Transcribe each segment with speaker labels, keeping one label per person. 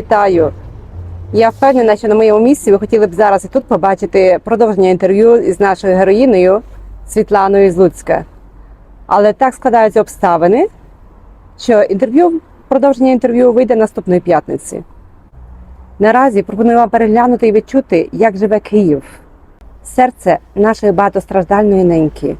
Speaker 1: Вітаю! Я впевнена, що на моєму місці ви хотіли б зараз і тут побачити продовження інтерв'ю із нашою героїнею Світланою з Луцька. Але так складаються обставини, що інтерв'ю, продовження інтерв'ю вийде наступної п'ятниці. Наразі пропоную вам переглянути і відчути, як живе Київ, серце нашої багатостраждальної неньки.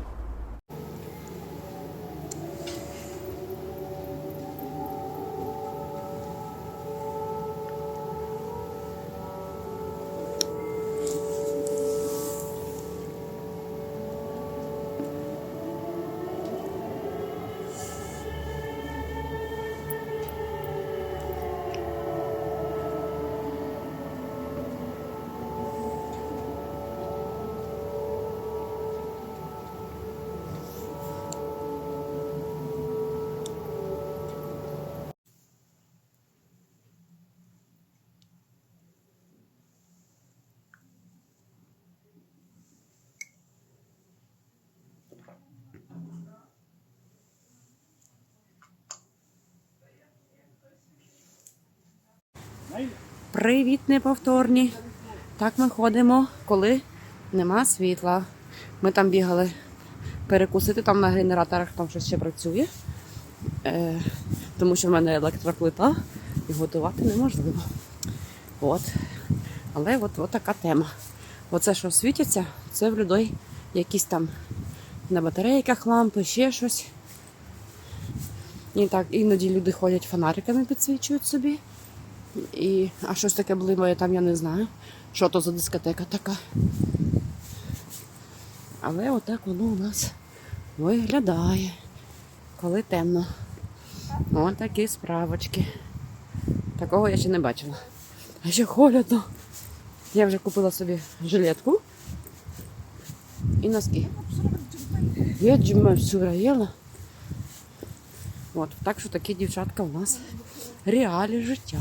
Speaker 1: Привіт, неповторні. Так ми ходимо, коли нема світла. Ми там бігали перекусити, там на генераторах там щось ще працює. Е, тому що в мене електроплита і готувати неможливо. От. Але от, от така тема. Оце, що світиться, це в людей якісь там на батарейках лампи, ще щось. І так, іноді люди ходять фонариками, підсвічують собі. І, а щось таке блимає там, я не знаю. Що то за дискотека така. Але отак воно у нас виглядає, коли темно. Ось такі справочки. Такого я ще не бачила. А ще холодно. Я вже купила собі жилетку і носки. Я джима вчора їла. От, так що такі дівчатка у нас реалі життя.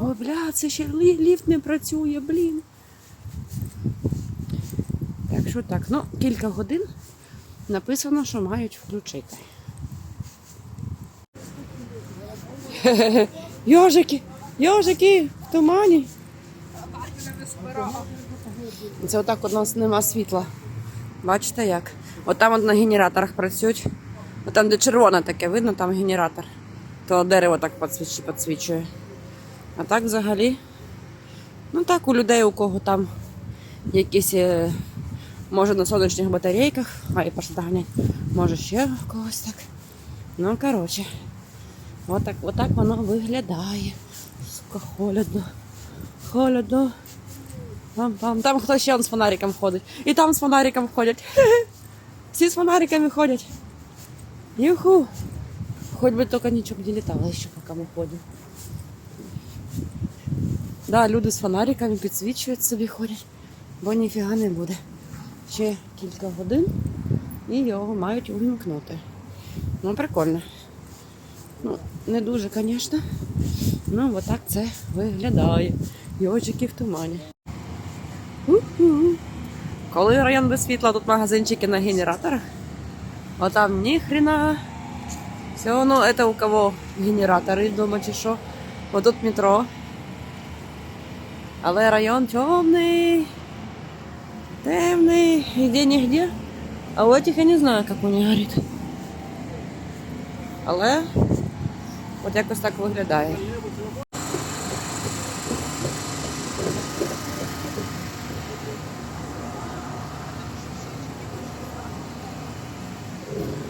Speaker 1: Ой, бля, це ще ліфт не працює, блін. Так що так, ну, кілька годин написано, що мають включити. Йожики, йожики, в тумані. Це отак у нас нема світла. Бачите як? От там от на генераторах працюють. От там, де червоне таке, видно, там генератор. То дерево так підсвічує. підсвічує. А так взагалі. Ну так, у людей, у кого там якісь, е, може на сонячних батарейках, а і доганять, може ще в когось так. Ну, коротше, отак, отак воно виглядає. Сука, холодно. Холодно. Там, там, там хтось ще з фонариком ходить. І там з фонариком ходять. Всі з фонариками ходять. Юху. Хоть бы только ничего не летало еще, пока мы ходим. Да, люди з фонариками підсвічують собі ходять, бо ніфіга не буде. Ще кілька годин і його мають увімкнути. Ну, прикольно. Ну, не дуже, звісно. Ну, отак це виглядає. Йожики в тумані. У-ху. Коли район без світла, тут магазинчики на генераторах. А там ні хрена. Все, ну это у кого генератори вдома чи що. Ось тут метро. Але район темний. Темний. Іде нігде. А у этих я не знаю, як у них горить. Але от якось так виглядає.
Speaker 2: Номер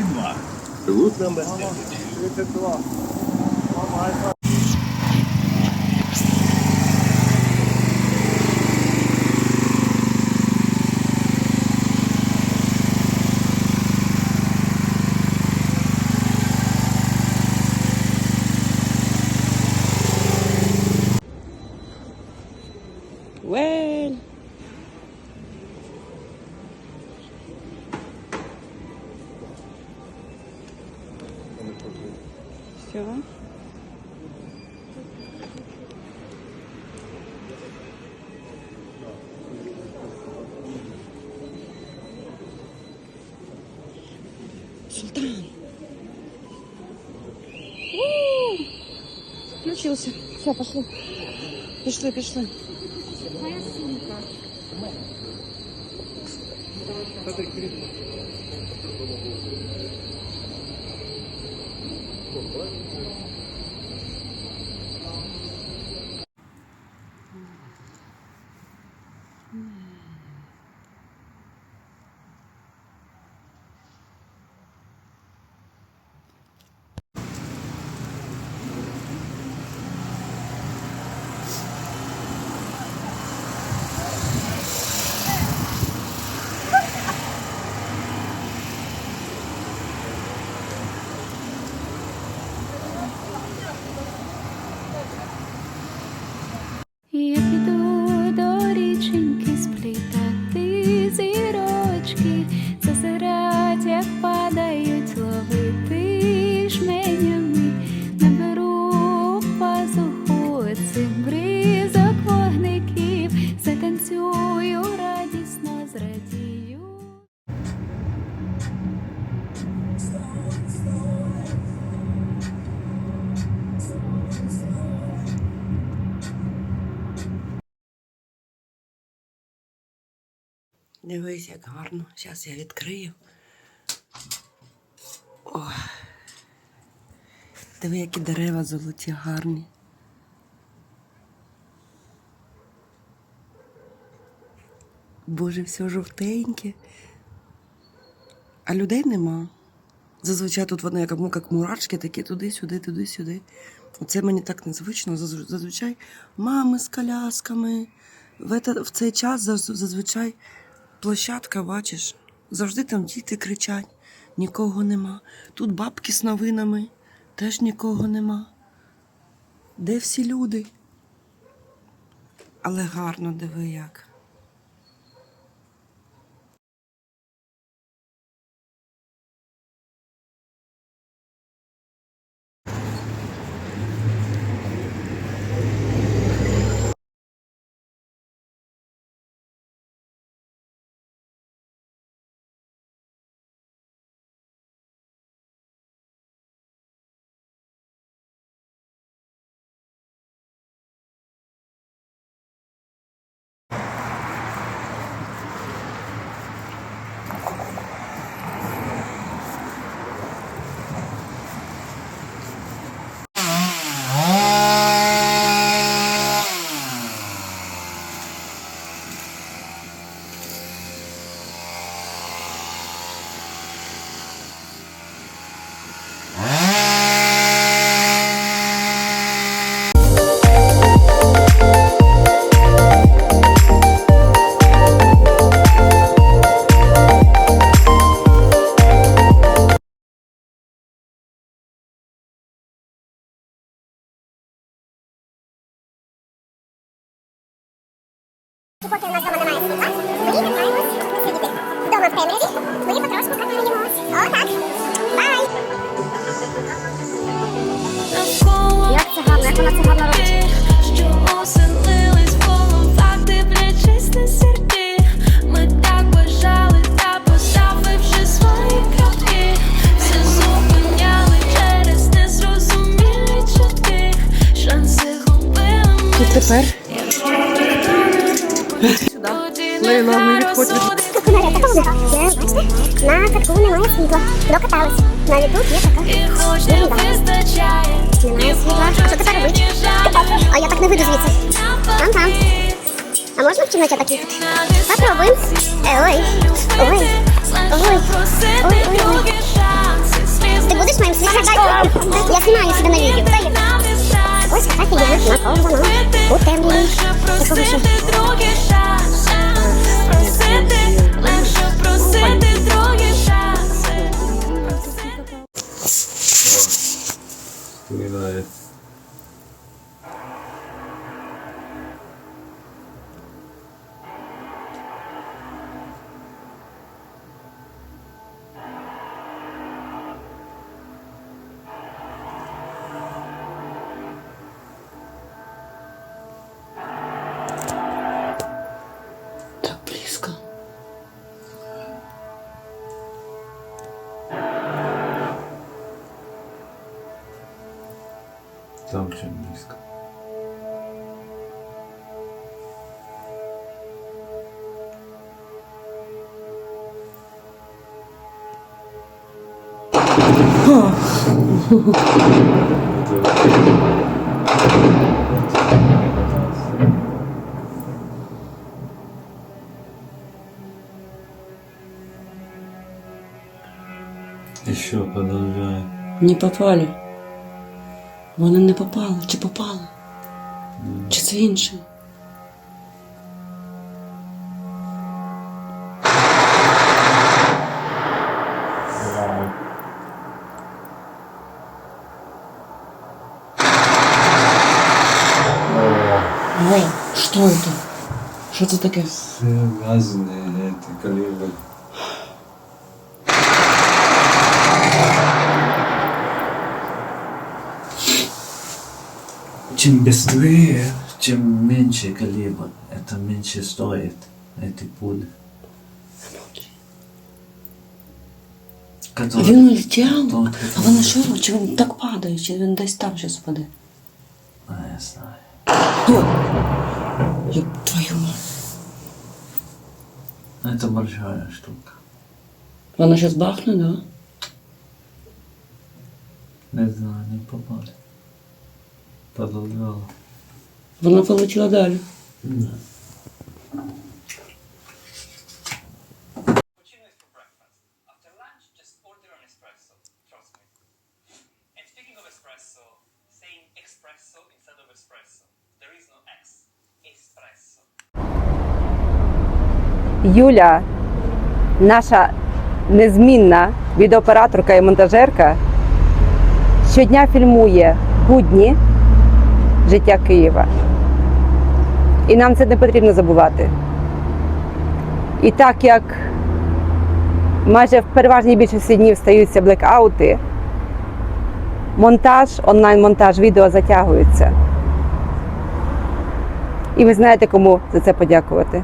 Speaker 2: 32. Route number 32.
Speaker 1: Ué! Все. Султан. У! Включился. Все, пошли. Пішли, пішли.
Speaker 3: Я
Speaker 1: Дивись, як гарно. Зараз я відкрию. О. Диви, які дерева золоті гарні. Боже, все жовтеньке. А людей нема. Зазвичай тут вони як, ну, як мурашки, такі туди-сюди, туди-сюди. Оце мені так незвично. Зазвичай мами з колясками. В, цей час зазвичай площадка, бачиш, завжди там діти кричать, нікого нема. Тут бабки з новинами, теж нікого нема. Де всі люди? Але гарно диви як.
Speaker 4: Вона це гарно робить.
Speaker 3: Що оселились в головах, дивлячись на зірки. Ми так бажали та поставивши свої кроки. Все зупиняли через незрозумілі чутки. Шанси губили ми.
Speaker 1: І тепер Лейла, ми відходимо.
Speaker 3: розсудить
Speaker 4: Кунаря така велика. Бачите? На катку немає світла. Докатались. Навіть тут є така.
Speaker 3: І хоч не вистачає,
Speaker 4: Немає світла. Що тепер робити? А я так не вийду звідси. Там, там. А можна в кімнаті так їхати? Попробуємо. Е, Ой. Ой. Ой. Ой, ой, ой. Ти будеш моїм світлячком? Я знімаю себе на відео. Ось така фігня накована у
Speaker 5: Очень близко. Еще продолжай.
Speaker 6: Не попали. Вони не попали. Чи попали? Чи це інше? Ой, що це? Що це таке?
Speaker 5: Все разные эти калибры. Чем быстрее, чем меньше калибр, это меньше стоит эти пули. Которые-
Speaker 6: Він улетів?
Speaker 5: Тут
Speaker 6: А вони що? Чи він так падає? Чи він десь там щось впаде?
Speaker 5: А, я знаю.
Speaker 6: О! Ёб твою мать.
Speaker 5: Это большая штука.
Speaker 6: Вона зараз бахне, да?
Speaker 5: Не знаю, не попали. Продолжала.
Speaker 6: Вона полетіла далі.
Speaker 7: Espresso.
Speaker 6: Юля, наша незмінна відеооператорка і монтажерка, щодня фільмує будні життя Києва. І нам це не потрібно забувати. І так як майже в переважній більшості днів стаються блекаути, монтаж, онлайн-монтаж відео затягується. І ви знаєте, кому за це подякувати.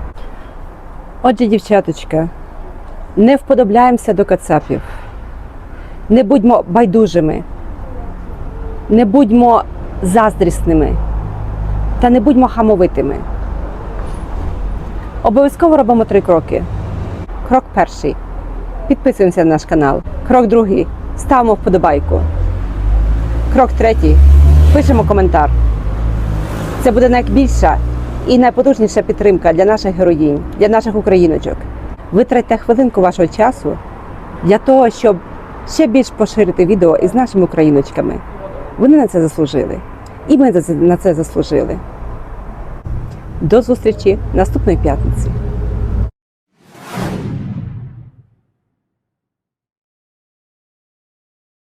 Speaker 6: Отже, дівчаточка, не вподобляємося до кацапів. Не будьмо байдужими, не будьмо заздрісними та не будьмо хамовитими. Обов'язково робимо три кроки. Крок перший. Підписуємося на наш канал. Крок другий. Ставимо вподобайку. Крок третій. Пишемо коментар. Це буде найбільша і найпотужніша підтримка для наших героїнь, для наших україночок. Витратьте хвилинку вашого часу для того, щоб ще більш поширити відео із нашими україночками. Вони на це заслужили. І ми на це заслужили. До зустрічі наступної п'ятниці.